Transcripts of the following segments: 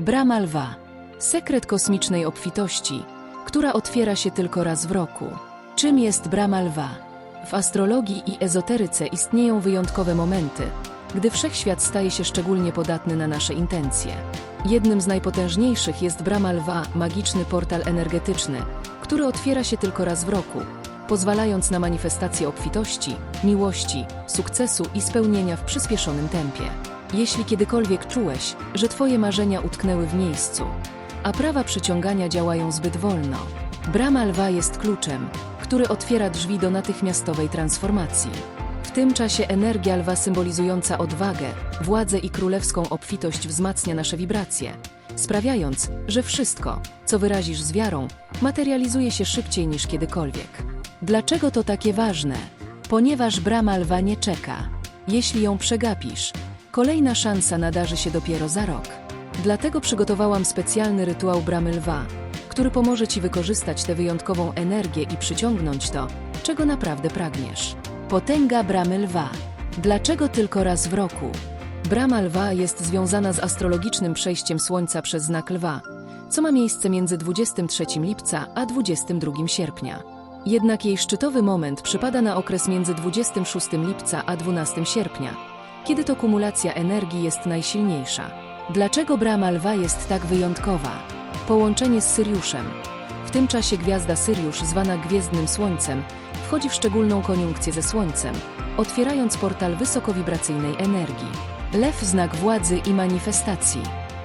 Brama lwa. Sekret kosmicznej obfitości, która otwiera się tylko raz w roku. Czym jest brama lwa? W astrologii i ezoteryce istnieją wyjątkowe momenty, gdy wszechświat staje się szczególnie podatny na nasze intencje. Jednym z najpotężniejszych jest brama lwa, magiczny portal energetyczny, który otwiera się tylko raz w roku, pozwalając na manifestację obfitości, miłości, sukcesu i spełnienia w przyspieszonym tempie. Jeśli kiedykolwiek czułeś, że Twoje marzenia utknęły w miejscu, a prawa przyciągania działają zbyt wolno, brama lwa jest kluczem, który otwiera drzwi do natychmiastowej transformacji. W tym czasie energia lwa symbolizująca odwagę, władzę i królewską obfitość wzmacnia nasze wibracje, sprawiając, że wszystko, co wyrazisz z wiarą, materializuje się szybciej niż kiedykolwiek. Dlaczego to takie ważne? Ponieważ brama lwa nie czeka. Jeśli ją przegapisz, kolejna szansa nadarzy się dopiero za rok. Dlatego przygotowałam specjalny rytuał bramy lwa, który pomoże Ci wykorzystać tę wyjątkową energię i przyciągnąć to, czego naprawdę pragniesz. Potęga bramy lwa. Dlaczego tylko raz w roku? Brama lwa jest związana z astrologicznym przejściem Słońca przez znak lwa, co ma miejsce między 23 lipca a 22 sierpnia. Jednak jej szczytowy moment przypada na okres między 26 lipca a 12 sierpnia, kiedy to kumulacja energii jest najsilniejsza. Dlaczego brama lwa jest tak wyjątkowa? Połączenie z Syriuszem. W tym czasie gwiazda Syriusz, zwana Gwiezdnym Słońcem, wchodzi w szczególną koniunkcję ze Słońcem, otwierając portal wysokowibracyjnej energii. Lew znak władzy i manifestacji.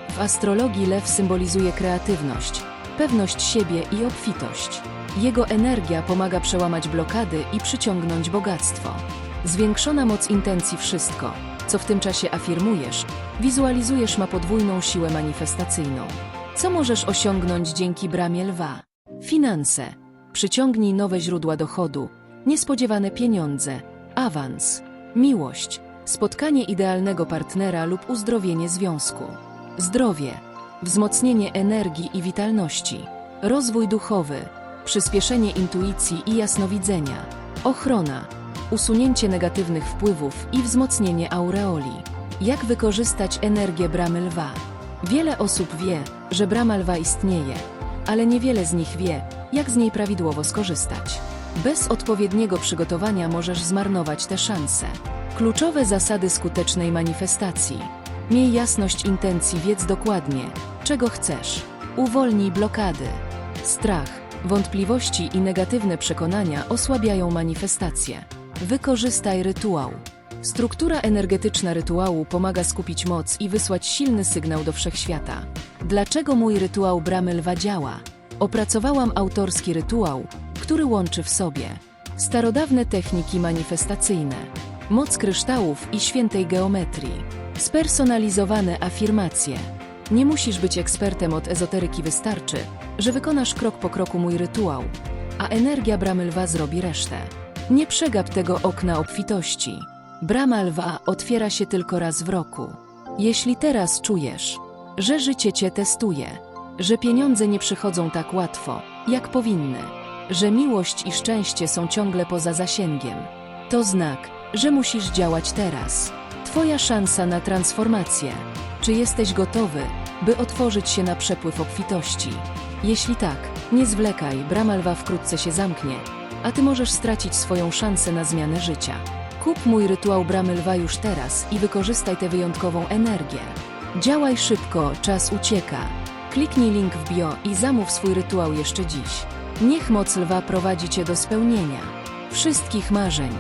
W astrologii lew symbolizuje kreatywność, pewność siebie i obfitość. Jego energia pomaga przełamać blokady i przyciągnąć bogactwo. Zwiększona moc intencji wszystko, co w tym czasie afirmujesz, wizualizujesz ma podwójną siłę manifestacyjną. Co możesz osiągnąć dzięki bramie lwa? Finanse. Przyciągnij nowe źródła dochodu, niespodziewane pieniądze, awans, miłość, spotkanie idealnego partnera lub uzdrowienie związku. Zdrowie. Wzmocnienie energii i witalności. Rozwój duchowy. Przyspieszenie intuicji i jasnowidzenia. Ochrona. Usunięcie negatywnych wpływów i wzmocnienie aureoli. Jak wykorzystać energię bramy lwa? Wiele osób wie, że brama lwa istnieje, ale niewiele z nich wie, jak z niej prawidłowo skorzystać. Bez odpowiedniego przygotowania możesz zmarnować te szanse. Kluczowe zasady skutecznej manifestacji. Miej jasność intencji, wiedz dokładnie, czego chcesz. Uwolnij blokady. Strach, wątpliwości i negatywne przekonania osłabiają manifestację. Wykorzystaj rytuał. Struktura energetyczna rytuału pomaga skupić moc i wysłać silny sygnał do wszechświata. Dlaczego mój rytuał bramy lwa działa? Opracowałam autorski rytuał, który łączy w sobie starodawne techniki manifestacyjne, moc kryształów i świętej geometrii, spersonalizowane afirmacje. Nie musisz być ekspertem od ezoteryki, wystarczy, że wykonasz krok po kroku mój rytuał, a energia bramy lwa zrobi resztę. Nie przegap tego okna obfitości. Brama lwa otwiera się tylko raz w roku. Jeśli teraz czujesz, że życie cię testuje, że pieniądze nie przychodzą tak łatwo, jak powinny, że miłość i szczęście są ciągle poza zasięgiem, to znak, że musisz działać teraz. Twoja szansa na transformację. Czy jesteś gotowy, by otworzyć się na przepływ obfitości? Jeśli tak, nie zwlekaj, brama lwa wkrótce się zamknie, a ty możesz stracić swoją szansę na zmianę życia. Kup mój rytuał bramy lwa już teraz i wykorzystaj tę wyjątkową energię. Działaj szybko, czas ucieka. Kliknij link w bio i zamów swój rytuał jeszcze dziś. Niech moc lwa prowadzi cię do spełnienia wszystkich marzeń.